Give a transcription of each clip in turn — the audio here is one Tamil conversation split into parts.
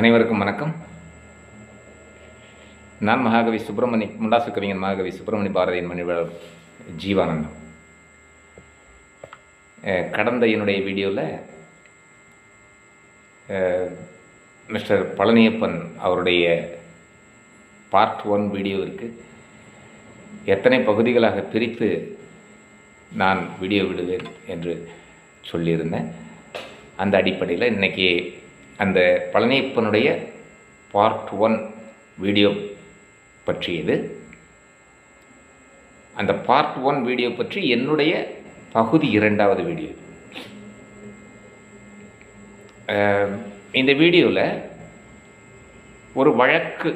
அனைவருக்கும் வணக்கம். நான் மகாகவி சுப்பிரமணி முண்டாசு கவிஞன் மகாகவி சுப்பிரமணி பாரதியின் மணிவாளர் ஜீவானந்தம். கடந்த என்னுடைய வீடியோவில் மிஸ்டர் பழனியப்பன் அவருடைய பார்ட் ஒன் வீடியோ இருக்குது எத்தனை பகுதிகளாக பிரித்து நான் வீடியோ விடுவேன் என்று சொல்லியிருந்தேன். அந்த அடிப்படையில் இன்றைக்கி அந்த பழனியப்பனுடைய பார்ட் ஒன் வீடியோ பற்றியது. அந்த பார்ட் ஒன் வீடியோ பற்றி என்னுடைய பகுதி இரண்டாவது வீடியோ இந்த வீடியோவில் ஒரு வழக்கு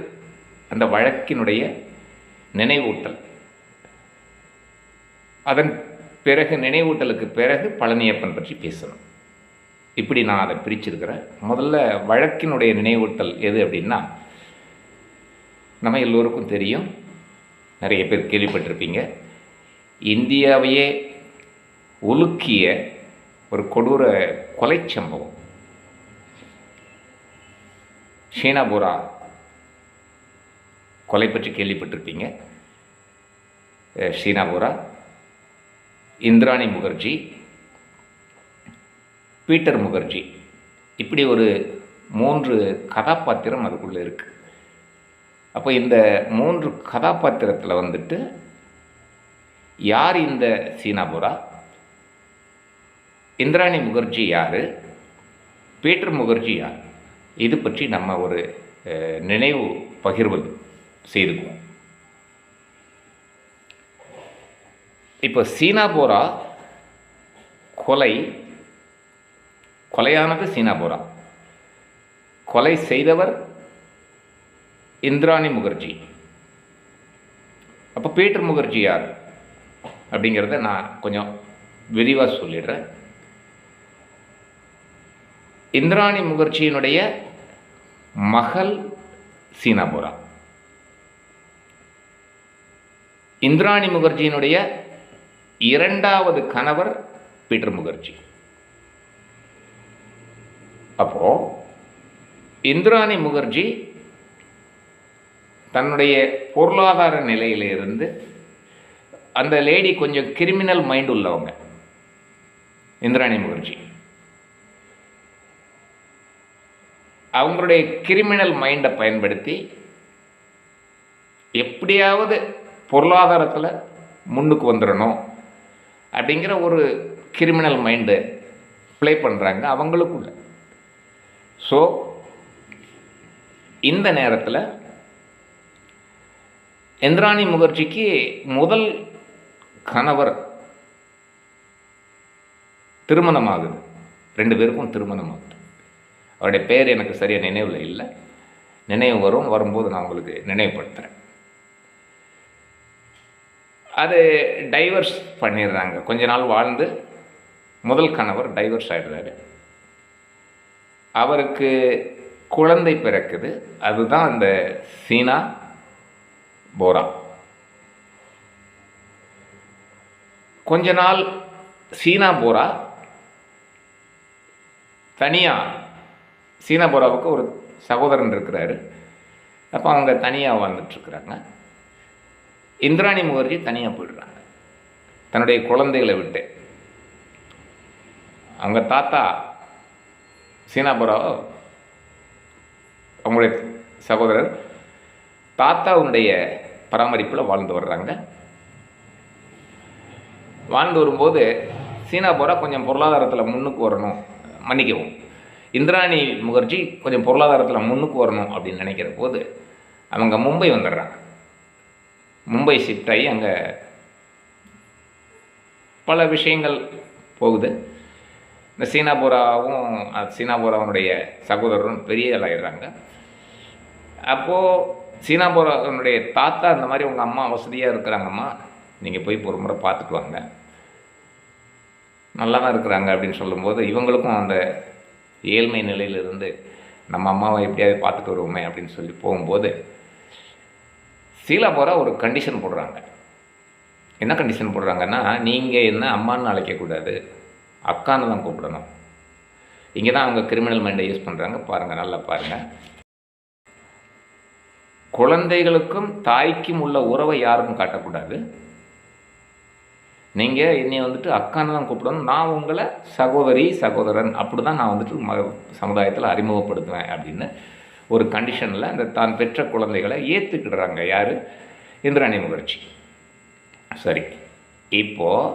அந்த வழக்கினுடைய நினைவூட்டல். அதன் பிறகு நினைவூட்டலுக்கு பிறகு பழனியப்பன் பற்றி பேசணும். இப்படி நான் அதை பிரிச்சிருக்கிறேன். முதல்ல வழக்கினுடைய நினைவூட்டல் எது அப்படின்னா நம்ம எல்லோருக்கும் தெரியும் நிறைய பேர் கேள்விப்பட்டிருப்பீங்க. இந்தியாவையே ஒலுக்கிய ஒரு கொடூர கொலை சம்பவம். ஷீனாபுரா கொலை பற்றி கேள்விப்பட்டிருப்பீங்க. ஷீனாபுரா இந்திராணி முகர்ஜி பீட்டர் முகர்ஜி. இப்படி ஒரு மூன்று கதாபாத்திரம் அதுக்குள்ளே இருக்குது அப்போ இந்த மூன்று கதாபாத்திரத்தில் வந்துட்டு யார் இந்த சீனாபுரா? இந்திராணி முகர்ஜி யார்? பீட்டர் முகர்ஜி யார்? இது பற்றி நம்ம ஒரு நினைவு பகிர்வு செய்துக்குவோம். இப்போ சீனாபோரா கொலை கொலையானது சீனாபோரா கொலை செய்தவர் இந்திராணி முகர்ஜி. அப்போ பீட்டர் முகர்ஜி யார்? அப்படிங்கிறத நான் கொஞ்சம் விரிவாக சொல்லிடுறேன். இந்திராணி முகர்ஜியினுடைய மகள் சீனாபுரா இந்திராணி முகர்ஜியினுடைய இரண்டாவது கணவர் பீட்டர் முகர்ஜி. அப்போது இந்திராணி முகர்ஜி தன்னுடைய பொருளாதார நிலையிலிருந்து அந்த லேடி கொஞ்சம் கிரிமினல் மைண்ட் உள்ளவங்க இந்திராணி முகர்ஜி. அவங்களுடைய கிரிமினல் மைண்டை பயன்படுத்தி எப்படியாவது பொருளாதாரத்தில் முன்னுக்கு வந்துடணும் அப்படிங்கிற ஒரு கிரிமினல் மைண்டு ப்ளே பண்ணுறாங்க அவங்களுக்குள்ள. ஸோ இந்த நேரத்தில் இந்திராணி முகர்ஜிக்கு முதல் கணவர் திருமணமாகுது. ரெண்டு பேருக்கும் திருமணமாகுது. அவருடைய பேர் எனக்கு சரியாக நினைவில் இல்லை. நினைவு வரும். வரும்போது நான் உங்களுக்கு நினைவுபடுத்துகிறேன் அது டைவர்ஸ் பண்ணிடுறாங்க. கொஞ்ச நாள் வாழ்ந்து முதல் கணவர் டைவர்ஸ் ஆகிடுறாரு அவருக்கு குழந்தை பிறக்குது. அதுதான் அந்த சீனா போரா. கொஞ்ச நாள் சீனா போரா. தனியாக சீனா போராவுக்கு ஒரு சகோதரன் இருக்கிறாரு. அப்போ அவங்க தனியாக வாழ்ந்துட்டுருக்குறாங்க இந்திராணி முகர்ஜி தனியாக போயிடுறாங்க. தன்னுடைய குழந்தைகளை விட்டு. அவங்க தாத்தா சீனாபுரா அவங்களுடைய சகோதரர் தாத்தாவுடைய பராமரிப்பில் வாழ்ந்து வர்றாங்க. வாழ்ந்து வரும்போது சீனாபுரா கொஞ்சம் பொருளாதாரத்தில் முன்னுக்கு வரணும் மன்னிக்கவும். இந்திராணி முகர்ஜி கொஞ்சம் பொருளாதாரத்தில் முன்னுக்கு வரணும் அப்படின்னு நினைக்கிற போது அவங்க மும்பை வந்துடுறாங்க. மும்பை ஷிஃப்ட் ஆகி அங்கே பல விஷயங்கள் போகுது. இந்த சீனாபுராவும் சீனாபுராவனுடைய சகோதரரும் பெரிய ஆளாயிடுறாங்க அப்போது சீனாபுராவனுடைய தாத்தா இந்த மாதிரி உங்கள் அம்மா வசதியாக இருக்கிறாங்கம்மா நீங்கள் போய் ஒரு முறை பார்த்துட்டு வாங்க. நல்லா தான் இருக்கிறாங்க அப்படின்னு சொல்லும்போது இவங்களுக்கும் அந்த ஏழ்மை நிலையிலிருந்து நம்ம அம்மாவை எப்படியாவது பார்த்துட்டு வருவோமே அப்படின்னு சொல்லி போகும்போது சீலாபுரா ஒரு கண்டிஷன் போடுறாங்க. என்ன கண்டிஷன் போடுறாங்கன்னா நீங்கள் என்ன அம்மான்னு அழைக்கக்கூடாது. அக்கான்னு தான் கூப்பிடணும். இங்கே தான் அவங்க கிரிமினல் மைண்டை யூஸ் பண்ணுறாங்க பாருங்கள் நல்லா பாருங்கள் குழந்தைகளுக்கும் தாய்க்கும் உள்ள உறவை யாருக்கும் காட்டக்கூடாது. நீங்கள் என்னை வந்துட்டு அக்கான்னு தான் கூப்பிடணும். நான் உங்களை சகோதரி சகோதரன் அப்படி தான் நான் வந்துட்டு ம சமுதாயத்தில் அறிமுகப்படுத்துவேன் அப்படின்னு ஒரு கண்டிஷனில் அந்த தான் பெற்ற குழந்தைகளை ஏற்றுக்கிடுறாங்க யார்? இந்திராணி முகர்ஜி. சரி இப்போது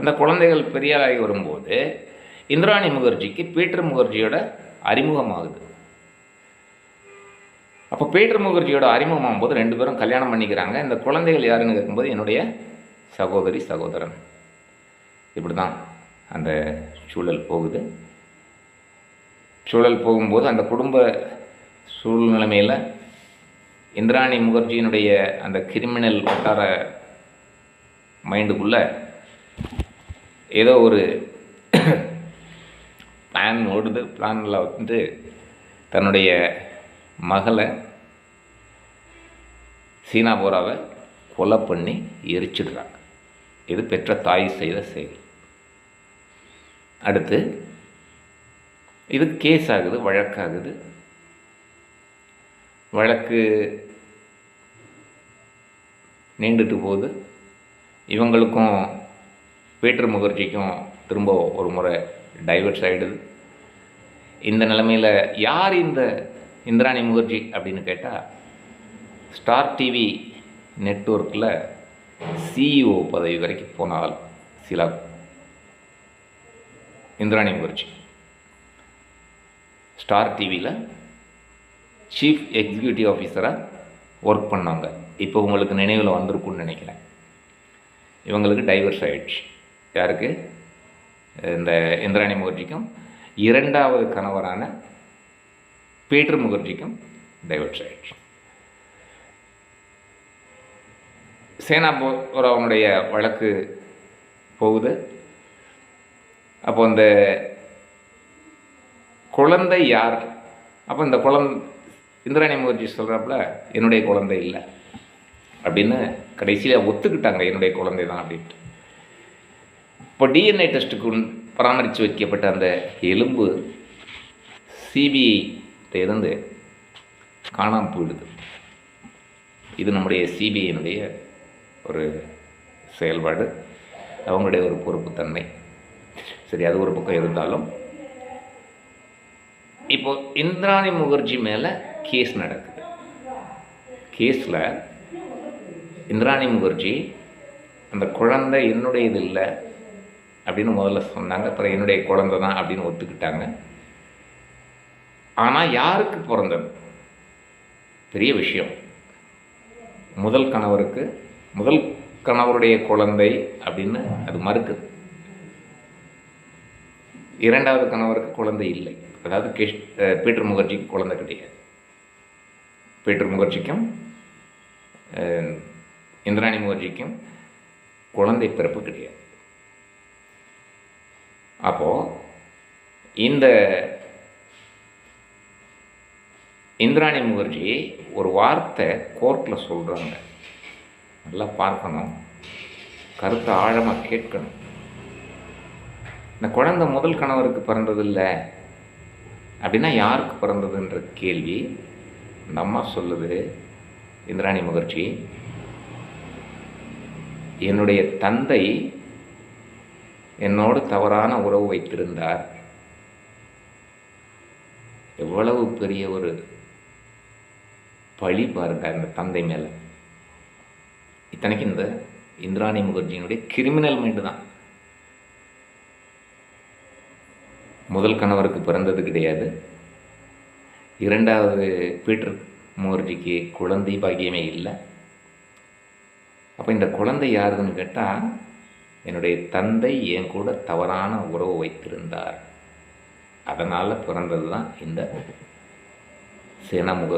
அந்த குழந்தைகள் பெரியாராகி வரும்போது இந்திராணி முகர்ஜிக்கு பீட்டர் முகர்ஜியோட அறிமுகமாகுது. அப்போ பீட்டர் முகர்ஜியோட அறிமுகமாகும் போது ரெண்டு பேரும் கல்யாணம் பண்ணிக்கிறாங்க. இந்த குழந்தைகள் யாருன்னு கேட்கும்போது என்னுடைய சகோதரி சகோதரன். இப்படி தான் அந்த சூழல் போகுது. சூழல் போகும்போது அந்த குடும்ப சூழ்நிலைமையில் இந்திராணி முகர்ஜியினுடைய அந்த கிரிமினல் வட்டார மைண்டுக்குள்ளே ஏதோ ஒரு பிளான் ஓடுது. பிளானில் வந்து தன்னுடைய மகளை சீனா போராவை கொலை பண்ணி எரிச்சிடுறாங்க இது பெற்ற தாய் செய்த செயல். அடுத்து இது கேஸ் ஆகுது வழக்காகுது. வழக்கு நீண்டுட்டு போகுது. இவங்களுக்கும் பீட்டர் முகர்ஜிக்கும் திரும்ப ஒரு முறை டைவர்ஸ் ஆகிடுது இந்த நிலைமையில் யார் இந்த இந்திராணி முகர்ஜி அப்படின்னு கேட்டால் ஸ்டார் டிவி நெட்வொர்க்கில் சிஇஓ பதவி வரைக்கும் போனால் சில. இந்திராணி முகர்ஜி. ஸ்டார் டிவியில் சீஃப் எக்ஸிக்யூட்டிவ் ஆஃபீஸராக ஒர்க் பண்ணாங்க. இப்போ உங்களுக்கு நினைவில் வந்திருக்குன்னு நினைக்கிறேன். இவங்களுக்கு டைவர்ஸ் ஆகிடுச்சு யாருக்கு? இந்த இந்திராணி முகர்ஜிக்கும். இரண்டாவது கணவரான பீட்டர் முகர்ஜிக்கும் டைவர்ட் ஆயிடுச்சு. சேனா அவனுடைய வழக்கு போகுது. அப்போ இந்த குழந்தை யார்? அப்போ இந்த குழந் இந்திராணி முகர்ஜி சொல்கிறாப்புல என்னுடைய குழந்தை இல்லை. அப்படின்னு கடைசியில் ஒத்துக்கிட்டாங்க என்னுடைய குழந்தை தான் அப்படின்ட்டு. இப்போ டிஎன்ஏ டெஸ்ட்டுக்கு பராமரித்து வைக்கப்பட்ட அந்த எலும்பு சிபிஐ இருந்து காணாமல் போயிடுது. இது நம்முடைய சிபிஐனுடைய ஒரு செயல்பாடு. அவங்களுடைய ஒரு பொறுப்புத்தன்மை. சரி அது ஒரு பக்கம் இருந்தாலும். இப்போ இந்திராணி முகர்ஜி மேலே கேஸ் நடக்குது. கேஸில் இந்திராணி முகர்ஜி அந்த குழந்தை என்னுடையது இல்லை அப்படின்னு முதல்ல சொன்னாங்க. அப்புறம் என்னுடைய குழந்தை தான் அப்படின்னு ஒத்துக்கிட்டாங்க. ஆனால் யாருக்கு பிறந்தது? பெரிய விஷயம். முதல் கணவருக்கு முதல் கணவருடைய குழந்தை அப்படின்னு அது மறுக்குது. இரண்டாவது கணவருக்கு குழந்தை இல்லை. அதாவது கிஷ் பீட்டர் முகர்ஜிக்கு குழந்தை கிடையாது. பீட்டர் முகர்ஜிக்கும் இந்திராணி முகர்ஜிக்கும் குழந்தை பிறப்பு கிடையாது. அப்போது இந்த இந்திராணி முகர்ஜி ஒரு வார்த்தை கோர்ட்டில் சொல்கிறாங்க நல்லா பார்க்கணும். கருத்தை ஆழமாக கேட்கணும். இந்த குழந்தை முதல் கணவருக்கு பிறந்ததில்ல அப்படின்னா யாருக்கு பிறந்ததுன்ற கேள்வி இந்த அம்மா சொல்லுது இந்திராணி முகர்ஜி. என்னுடைய தந்தை என்னோடு தவறான உறவு வைத்திருந்தார். எவ்வளவு பெரிய ஒரு பழி பாருங்க அந்த தந்தை மேலே. இத்தனைக்கு இந்த இந்திராணி முகர்ஜியினுடைய கிரிமினல் மைண்டு தான். முதல் கணவருக்கு பிறந்தது கிடையாது. இரண்டாவது பீட்டர் முகர்ஜிக்கு குழந்தை பாக்கியமே இல்லை. அப்போ இந்த குழந்தை யாருதுன்னு கேட்டால் என்னுடைய தந்தை என் கூட தவறான உறவு வைத்திருந்தார். அதனால் பிறந்தது தான் இந்த சினமுக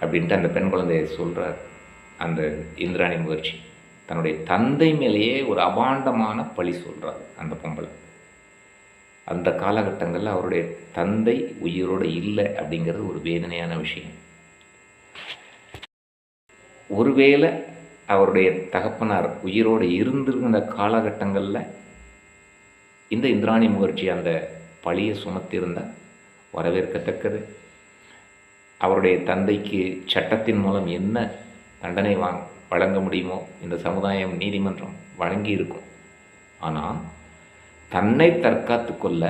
அப்படின்ட்டு அந்த பெண் குழந்தைய சொல்கிறார் அந்த இந்திராணி முகர்ஜி தன்னுடைய தந்தை மேலேயே ஒரு அபாண்டமான பழி சொல்கிறார் அந்த பொம்பளை. அந்த காலகட்டங்களில் அவருடைய தந்தை உயிரோடு இல்லை அப்படிங்கிறது ஒரு வேதனையான விஷயம். ஒருவேளை அவருடைய தகப்பனார் உயிரோடு இருந்திருந்த காலகட்டங்களில் இந்த இந்திராணி முகர்ஜி அந்த பழியை சுமத்திருந்தால் வரவேற்கத்தக்கது. அவருடைய தந்தைக்கு சட்டத்தின் மூலம் என்ன தண்டனை வாங் வழங்க முடியுமோ இந்த சமுதாயம் நீதிமன்றம் வழங்கி இருக்கும் ஆனால் தன்னை தற்காத்து கொள்ள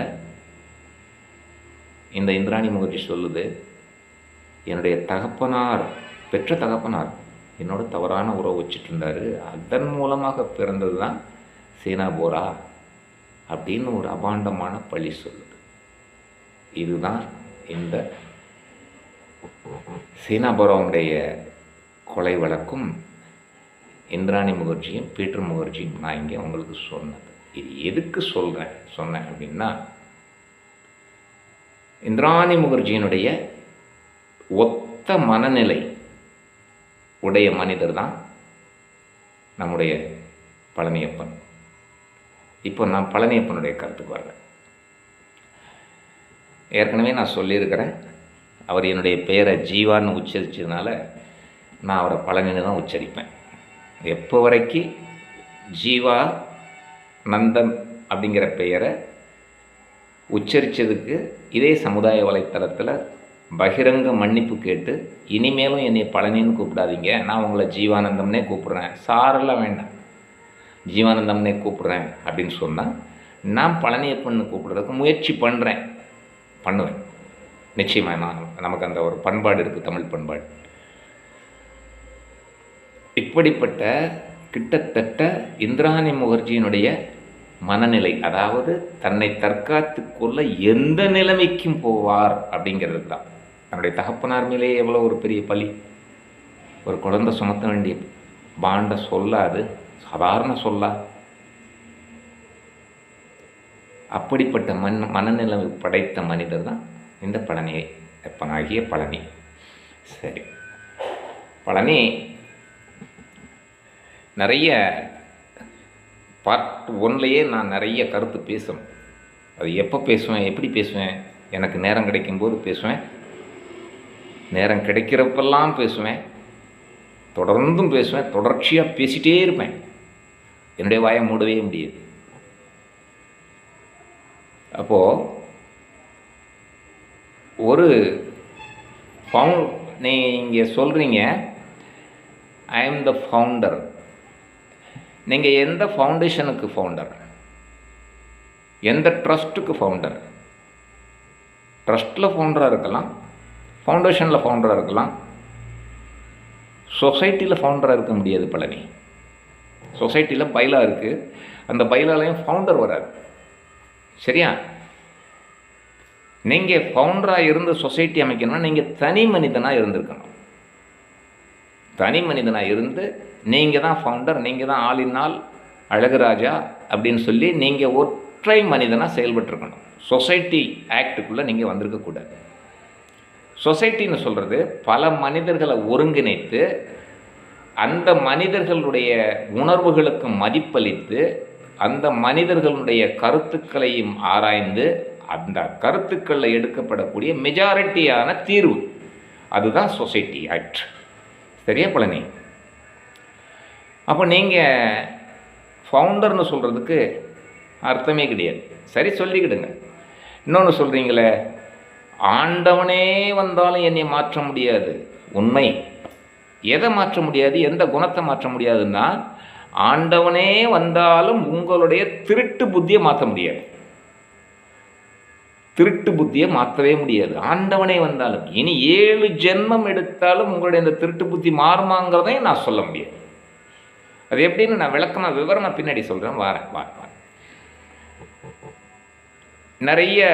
இந்த இந்திராணி முகர்ஜி சொல்லுது என்னுடைய தகப்பனார் பெற்ற தகப்பனார் என்னோட தவறான உறவு வச்சுட்டு இருந்தார் அதன் மூலமாக பிறந்தது தான் சீனா போரா அப்படின்னு ஒரு அபாண்டமான பழி சொல்லுது. இதுதான் இந்த சீனாபுரமுடைய கொலை வழக்கும் இந்திராணி முகர்ஜியும் பீட்டர் முகர்ஜியும் நான் இங்கே உங்களுக்கு சொன்னது. இது எதுக்கு சொல்கிறேன் சொன்னேன் அப்படின்னா இந்திராணி முகர்ஜியினுடைய ஒத்த மனநிலை உடைய மனிதர் தான் நம்முடைய பழனியப்பன். இப்போ நான் பழனியப்பனுடைய கருத்துக்கு வர்றேன் ஏற்கனவே நான் சொல்லியிருக்கிறேன் அவர் என்னுடைய பெயரை ஜீவான்னு உச்சரித்ததுனால நான் அவரை பழனின்னு தான் உச்சரிப்பேன். எப்போ வரைக்கும் ஜீவா நந்தன் அப்படிங்கிற பெயரை உச்சரித்ததுக்கு இதே சமுதாய வலைத்தளத்தில் பகிரங்க மன்னிப்பு கேட்டு இனிமேலும் என்னை பழனின்னு கூப்பிடாதீங்க. நான் உங்களை ஜீவானந்தம்னே கூப்பிட்றேன். சாரெல்லாம் வேண்டாம். ஜீவானந்தம்னே கூப்பிட்றேன் அப்படின்னு சொன்னால் நான் பழனியப்பன்னு கூப்பிட்றதுக்கு முயற்சி பண்ணுறேன் பண்ணுவேன். நிச்சயமாக நான் நமக்கு அந்த ஒரு பண்பாடு இருக்குது தமிழ் பண்பாடு. இப்படிப்பட்ட கிட்டத்தட்ட இந்திராணி முகர்ஜியினுடைய மனநிலை அதாவது தன்னை தற்காத்து கொள்ள எந்த நிலைமைக்கும் போவார் அப்படிங்கிறது தான். தன்னுடைய தகப்பனார் மேலே எவ்வளோ ஒரு பெரிய பலி ஒரு குழந்தை சுமத்த வேண்டிய பாண்டை சொல்லாது சாதாரண சொல்லா. அப்படிப்பட்ட மண் மனநிலை படைத்த மனிதர் தான் இந்த பழனி எப்பனாகிய பழனி. சரி. பழனி நிறைய பார்ட் ஒன்லேயே நான் நிறைய கருத்து பேசணும் அது எப்போ பேசுவேன் எப்படி பேசுவேன் எனக்கு நேரம் கிடைக்கும்போது பேசுவேன். நேரம் கிடைக்கிறப்பெல்லாம் பேசுவேன். தொடர்ந்தும் பேசுவேன். தொடர்ச்சியாக பேசிகிட்டே இருப்பேன். என்னுடைய வாயை மூடவே முடியாது. அப்போது ஒரு ஃபவுண்ட் நீங்கள் சொல்கிறீங்க ஐ எம் த ஃபவுண்டர் நீங்கள் எந்த ஃபவுண்டேஷனுக்கு ஃபவுண்டர் எந்த ட்ரஸ்ட்டுக்கு ஃபவுண்டர் ட்ரஸ்ட்டில் ஃபவுண்டராக இருக்கலாம். ஃபவுண்டேஷனில் ஃபவுண்டராக இருக்கலாம். சொசைட்டியில் ஃபவுண்டராக இருக்க முடியாது பழனி. சொசைட்டியில் பைலா இருக்குது அந்த பைலாலையும் ஃபவுண்டர் வராது. சரியா? நீங்கள் ஃபவுண்டராக இருந்து சொசைட்டி அமைக்கணும்னா நீங்கள் தனி மனிதனாக இருந்திருக்கணும். தனி மனிதனாக இருந்து நீங்கள் தான் ஃபவுண்டர் நீங்கள் தான் ஆளினால் அழகுராஜா அப்படின்னு சொல்லி நீங்கள் ஒற்றை மனிதனாக செயல்பட்டுருக்கணும். சொசைட்டி ஆக்டுக்குள்ளே நீங்கள் வந்திருக்கக்கூடாது சொசைட்டின்னு சொல்கிறது பல மனிதர்களை ஒருங்கிணைத்து அந்த மனிதர்களுடைய உணர்வுகளுக்கு மதிப்பளித்து அந்த மனிதர்களுடைய கருத்துக்களையும் ஆராய்ந்து அந்த கருத்துக்களில் எடுக்கப்படக்கூடிய மெஜாரிட்டியான தீர்வு. அதுதான் சொசைட்டி ஆக்ட் சரியா பழனி? அப்போ நீங்கள் ஃபவுண்டர்னு சொல்கிறதுக்கு அர்த்தமே கிடையாது. சரி சொல்லிக்கிடுங்க. இன்னொன்று சொல்கிறீங்களே ஆண்டவனே வந்தாலும் என்னை மாற்ற முடியாது. உண்மை. எதை மாற்ற முடியாது? எந்த குணத்தை மாற்ற முடியாதுன்னா ஆண்டவனே வந்தாலும் உங்களுடைய திருட்டு புத்தியை மாற்ற முடியாது. திருட்டு புத்தியை மாற்றவே முடியாது. ஆண்டவனே வந்தாலும் இனி ஏழு ஜென்மம் எடுத்தாலும் உங்களுடைய இந்த திருட்டு புத்தி மாறுமாங்கிறதையும் நான் சொல்ல முடியாது. அது எப்படின்னு நான் விளக்கமாக விவரமாக பின்னாடி சொல்கிறேன் வாரேன் வாரேன் வாரேன். நிறைய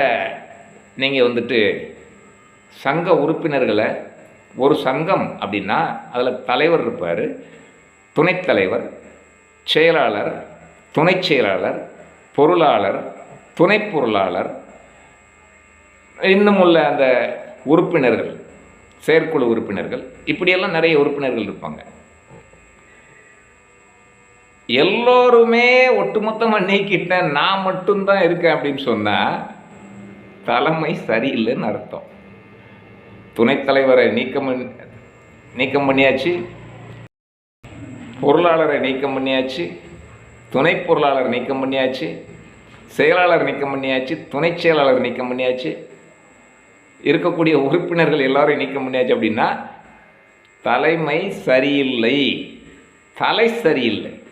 நீங்கள் வந்துட்டு சங்க உறுப்பினர்களை ஒரு சங்கம் அப்படின்னா அதில் தலைவர் இருப்பார் துணைத் தலைவர் செயலாளர் துணை செயலாளர் பொருளாளர் துணை பொருளாளர் இன்னும் உள்ள அந்த உறுப்பினர்கள் செயற்குழு உறுப்பினர்கள் இப்படியெல்லாம் நிறைய உறுப்பினர்கள் இருப்பாங்க. எல்லோருமே ஒட்டுமொத்தமாக நீக்கிட்டேன் நான் மட்டும்தான் இருக்கேன் அப்படின்னு சொன்னால் தலைமை சரியில்லைன்னு அர்த்தம். துணைத் தலைவரை நீக்கம் பண்ணி நீக்கம் பண்ணியாச்சு. பொருளாளரை நீக்கம் பண்ணியாச்சு. துணை பொருளாளர் நீக்கம் பண்ணியாச்சு. செயலாளர் நீக்கம் பண்ணியாச்சு. துணை செயலாளர் நீக்கம் பண்ணியாச்சு. இருக்கக்கூடிய உறுப்பினர்கள் எல்லாரும் நீக்கம் பண்ணியாச்சு அப்படின்னா தலைமை சரியில்லை. தலை சரியில்லை.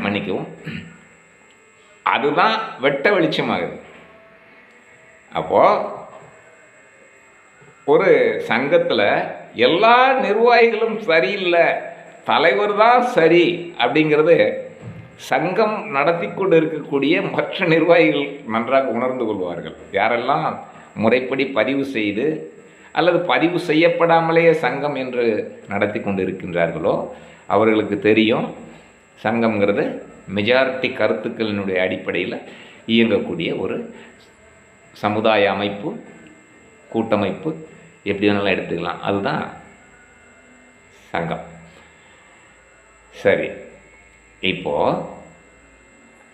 மன்னிக்கவும். அதுதான் வெட்ட வெளிச்சமாகுது. அப்போது ஒரு சங்கத்தில் எல்லா நிர்வாகிகளும் சரியில்லை தலைவர் தான் சரி அப்படிங்கிறது சங்கம் நடத்தி கொண்டு இருக்கக்கூடிய மற்ற நிர்வாகிகள் நன்றாக உணர்ந்து கொள்வார்கள். யாரெல்லாம் முறைப்படி பதிவு செய்து அல்லது பதிவு செய்யப்படாமலேயே சங்கம் என்று நடத்தி கொண்டு இருக்கின்றார்களோ அவர்களுக்கு தெரியும் சங்கம்ங்கிறது மெஜாரிட்டி கருத்துக்களினுடைய அடிப்படையில் இயங்கக்கூடிய ஒரு சமுதாய அமைப்பு கூட்டமைப்பு எப்படி வேணாலும் எடுத்துக்கலாம். அதுதான் சங்கம். சரி. இப்போது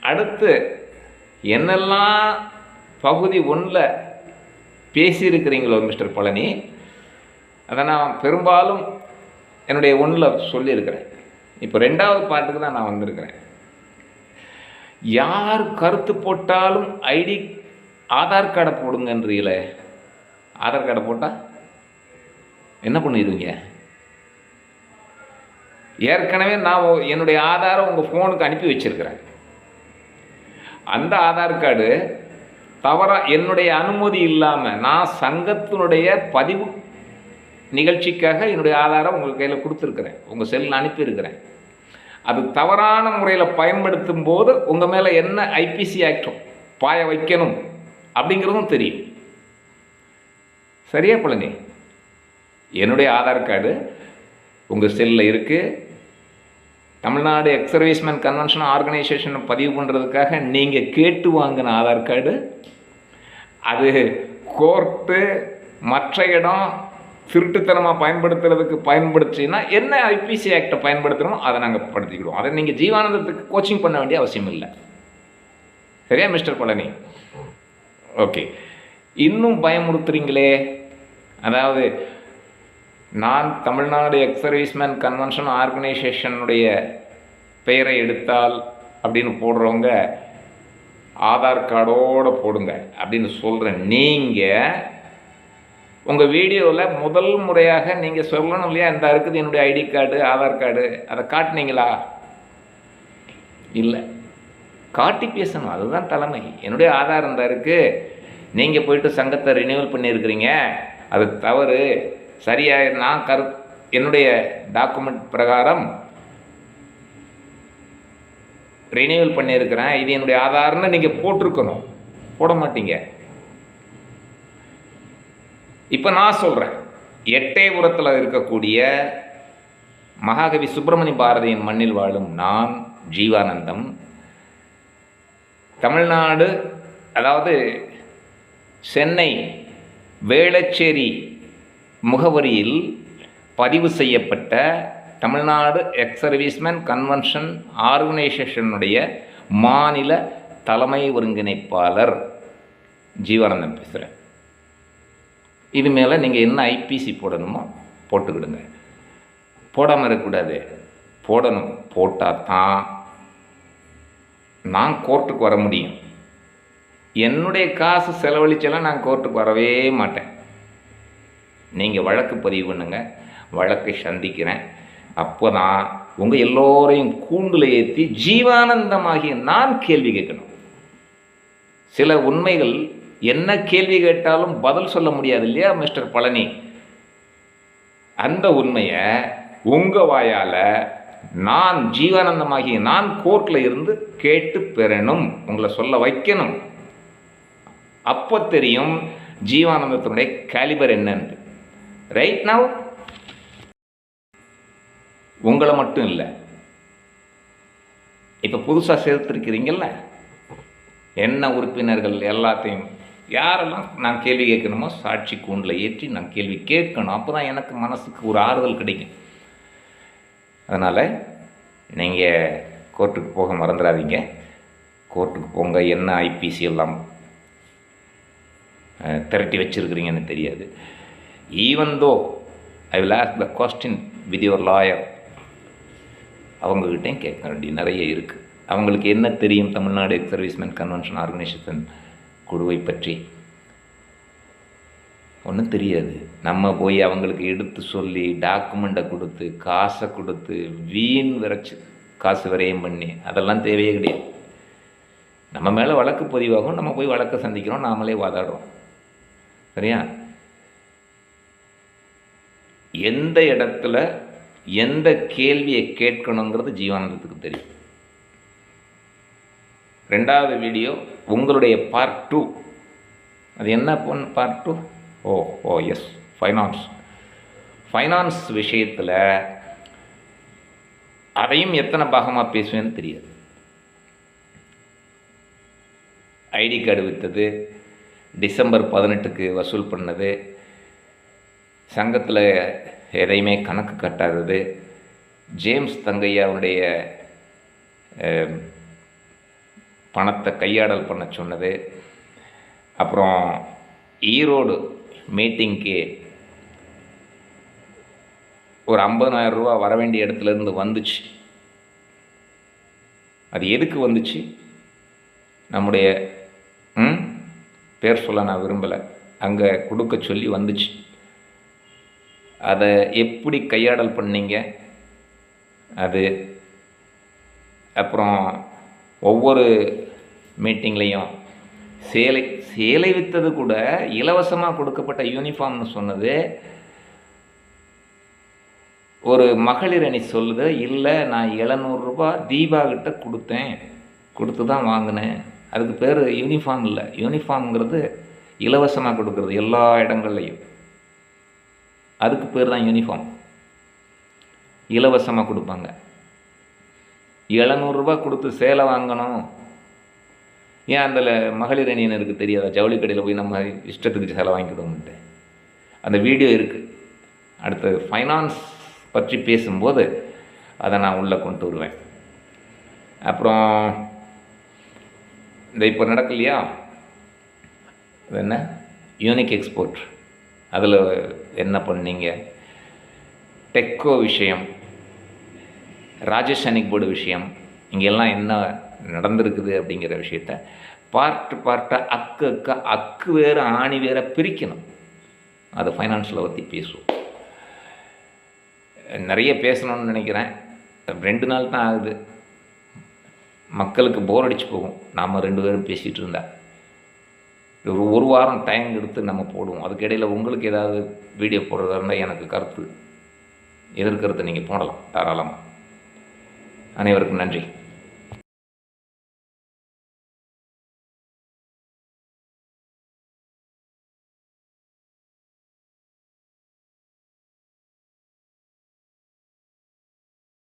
அடுத்து என்னெல்லாம் பகுதி ஒன்றில் பேசியிருக்கிறீங்களோ மிஸ்டர் பழனி? அதை நான் பெரும்பாலும் என்னுடைய ஒன்றில் சொல்லியிருக்கிறேன். இப்போ ரெண்டாவது பாட்டுக்கு தான் நான் வந்திருக்கிறேன். யார் கருத்து போட்டாலும் ஐடி ஆதார் கார்டை போடுங்கன்றீங்களே? ஆதார் கார்டை போட்டால் என்ன பண்ணிடுவீங்க? ஏற்கனவே நான் என்னுடைய ஆதாரம் உங்கள் ஃபோனுக்கு அனுப்பி வச்சுருக்கிறேன். அந்த ஆதார் கார்டு தவறாக என்னுடைய அனுமதி இல்லாமல் நான் சங்கத்தினுடைய பதிவு நிகழ்ச்சிக்காக என்னுடைய ஆதாரம் உங்கள் கையில் கொடுத்துருக்குறேன். உங்கள் செல்லில் அனுப்பியிருக்கிறேன். அது தவறான முறையில் பயன்படுத்தும் போது உங்கள் மேலே என்ன ஐபிசி ஆக்டும் பாய வைக்கணும் அப்படிங்கிறதும் தெரியும். சரியா பழனி என்னுடைய ஆதார் கார்டு உங்கள் செல்லில் இருக்குது தமிழ்நாடு எக்ஸர்வீஸ்மேன் கன்வென்ஷன் ஆர்கனைசேஷனை பதிவு பண்ணுறதுக்காக நீங்கள் கேட்டு வாங்கின ஆதார் கார்டு. அது கோர்ட்டு மற்ற இடம் திருட்டுத்தனமாக பயன்படுத்துறதுக்கு பயன்படுத்தினா என்ன ஐபிசி ஆக்டை பயன்படுத்தணும் அதை நாங்கள் படுத்திக்கிடுவோம். அதை நீங்கள் ஜீவானந்தத்துக்கு கோச்சிங் பண்ண வேண்டிய அவசியம் இல்லை. சரியா மிஸ்டர் பழனி? ஓகே இன்னும் பயமுறுத்துறீங்களே? அதாவது நான் தமிழ்நாடு எக்ஸர்வீஸ்மேன் கன்வென்ஷன் ஆர்கனைசேஷனுடைய பெயரை எடுத்தால் அப்படின்னு போடுறவங்க ஆதார் கார்டோடு போடுங்க அப்படின்னு சொல்கிறேன் நீங்கள் உங்கள் வீடியோவில் முதல் முறையாக நீங்கள் சொல்லணும் இல்லையா? இந்த இருக்குது என்னுடைய ஐடி கார்டு ஆதார் கார்டு அதை காட்டினீங்களா? இல்லை. காட்டி பேசணும். அதுதான் தலைமை. என்னுடைய ஆதாரம் தான் இருக்குது நீங்கள் போயிட்டு சங்கத்தை ரினியூவல் பண்ணியிருக்கிறீங்க. அது தவறு. சரியாக நான் கரு என்னுடைய டாக்குமெண்ட் பிரகாரம் ரினியூவல் பண்ணியிருக்கிறேன். இது என்னுடைய ஆதார்னு நீங்கள் போட்டிருக்கணும். போட மாட்டீங்க. இப்போ நான் சொல்கிறேன் எட்டயபுரத்தில் இருக்கக்கூடிய மகாகவி சுப்பிரமணிய பாரதியின் மண்ணில் வாழும் நான் ஜீவானந்தம் தமிழ்நாடு அதாவது சென்னை வேளச்சேரி முகவரியில் பதிவு செய்யப்பட்ட தமிழ்நாடு எக்ஸ் சர்வீஸ்மேன் கன்வென்ஷன் ஆர்கனைசேஷனுடைய மாநில தலைமை ஒருங்கிணைப்பாளர் ஜீவானந்தம் பேசுகிறேன் இது மேலே நீங்கள் என்ன ஐபிசி போடணுமோ போட்டுக்கிடுங்க. போடாமல் இருக்கக்கூடாது. போடணும். போட்டால் தான் நான் கோர்ட்டுக்கு வர முடியும். என்னுடைய காசு செலவழிச்செல்லாம் நான் கோர்ட்டுக்கு வரவே மாட்டேன். நீங்கள் வழக்கு பதிவு பண்ணுங்க. வழக்கை சந்திக்கிறேன். அப்போ தான் உங்கள் எல்லோரையும் கூண்டில் ஏற்றி ஜீவானந்தமாகிய நான் கேள்வி கேட்கணும். சில உண்மைகள் என்ன கேள்வி கேட்டாலும் பதில் சொல்ல முடியாது இல்லையா மிஸ்டர் பழனி? அந்த உண்மையை உங்கள் வாயால் நான் ஜீவானந்தமாகி நான் கோர்ட்டில் இருந்து கேட்டு பெறணும் உங்களை சொல்ல வைக்கணும். அப்போ தெரியும் ஜீவானந்தத்தினுடைய கேலிபர் என்னன்னு ரைட் நவ் உங்களை மட்டும் இல்லை. இப்போ புதுசாக சேர்த்துருக்கிறீங்கல்ல? என்ன உறுப்பினர்கள் எல்லாத்தையும் யாரெல்லாம் நான் கேள்வி கேட்கணுமோ சாட்சி கூண்டில் ஏற்றி நான் கேள்வி கேட்கணும். அப்போ தான் எனக்கு மனசுக்கு ஒரு ஆறுதல் கிடைக்கும். அதனால் நீங்கள் கோர்ட்டுக்கு போக மறந்துடாதீங்க. கோர்ட்டுக்கு போங்க. என்ன ஐபிசி எல்லாம் அஹ், திரட்டி வச்சுருக்கிறீங்கன்னு தெரியாது. Even though I will ask the question with your lawyer அவங்கக்கிட்டையும் கேட்க வேண்டிய நிறைய இருக்குது அவங்களுக்கு என்ன தெரியும்? Tamil Nadu X serviceman convention organisation குழுவை பற்றி. ஒன்றும் தெரியாது. நம்ம போய் அவங்களுக்கு எடுத்து சொல்லி டாக்குமெண்ட்டை கொடுத்து காசை கொடுத்து வீண் விரைச்சி காசு விரயம் பண்ணி அதெல்லாம் தேவையே கிடையாது. நம்ம மேலே வழக்கு பதிவாகும் நம்ம போய் வழக்கை சந்திக்கிறோம் நாமளே வாதாடுறோம். சரியா? எந்த இடத்துல எந்த கேள்வியை கேட்கணுங்கிறது ஜீவானந்தத்துக்கு தெரியும். ரெண்டாவது வீடியோ உங்களுடைய பார்ட் டூ அது என்ன பொண்ணு பார்ட் டூ ஓ ஓ எஸ் ஃபைனான்ஸ் ஃபைனான்ஸ் விஷயத்தில் அதையும் எத்தனை பாகமாக பேசுவேன்னு தெரியாது. ஐடி கார்டு விற்றது டிசம்பர் பதினெட்டுக்கு வசூல் பண்ணது சங்கத்தில் எதையுமே கணக்கு கட்டாதது ஜேம்ஸ் தங்கையாவுடைய பணத்தை கையாடல் பண்ண சொன்னது. அப்புறம் ஈரோடு மீட்டிங்க்கு ஒரு 50000 ரூபா வர வேண்டிய இடத்துலேருந்து வந்துச்சு. அது எதுக்கு வந்துச்சு? நம்முடைய ம்? பேர் சொல்ல நான் விரும்பலை. அங்கே கொடுக்க சொல்லி வந்துச்சு. அதை எப்படி கையாடல் பண்ணீங்க? அது அப்புறம் ஒவ்வொரு மீட்டிங்லேயும் சேலை சேலை விற்றது கூட இலவசமாக கொடுக்கப்பட்ட யூனிஃபார்ம்னு சொன்னது. ஒரு மகளிர் அணி சொல்லுது இல்லை நான் எழுநூறுரூபா தீபாகிட்ட கொடுத்தேன். கொடுத்து தான் வாங்கினேன். அதுக்கு பேர் யூனிஃபார்ம் இல்லை. யூனிஃபார்ம்ங்கிறது இலவசமாக கொடுக்குறது எல்லா இடங்கள்லையும். அதுக்கு பேர் தான் யூனிஃபார்ம் இலவசமாக கொடுப்பாங்க. எழுநூறுபா கொடுத்து சேலை வாங்கணும். ஏன் அந்த மகளிர் அணியினருக்கு தெரியாதா? ஜவுளி கடையில் போய் நம்ம இஷ்டத்துக்கு சேலை வாங்கிக்கிட்டோம்ட்டு அந்த வீடியோ இருக்குது அடுத்து ஃபைனான்ஸ் பற்றி பேசும்போது அதை நான் உள்ளே கொண்டு வருவேன். அப்புறம் இந்த இப்போ நடக்கலையா? இது என்ன? யூனிக் எக்ஸ்போர்ட் அதில் என்ன பண்ணீங்க? டெக்கோ விஷயம். ராஜேஷ் அனிக் போர்டு விஷயம் இங்கெல்லாம் என்ன நடந்திருக்குது அப்படிங்கிற விஷயத்த பார்ட்டு பார்ட்டாக அக்கு அக்கா அக்கு வேறு ஆணி வேற பிரிக்கணும். அது ஃபைனான்ஸில் பற்றி பேசுவோம். நிறைய பேசணும்னு நினைக்கிறேன். ரெண்டு நாள் தான் ஆகுது. மக்களுக்கு போர் அடிச்சு போகும். நாம் ரெண்டு பேரும் பேசிகிட்டு இருந்தா. ஒரு ஒரு வாரம் டைம் எடுத்து நம்ம போடுவோம். அதுக்கு உங்களுக்கு ஏதாவது வீடியோ போடுறதா இருந்தால் எனக்கு கருத்து. எதிர்கருத்தை நீங்கள் போடலாம். தாராளமாக அனைவருக்கும் நன்றி.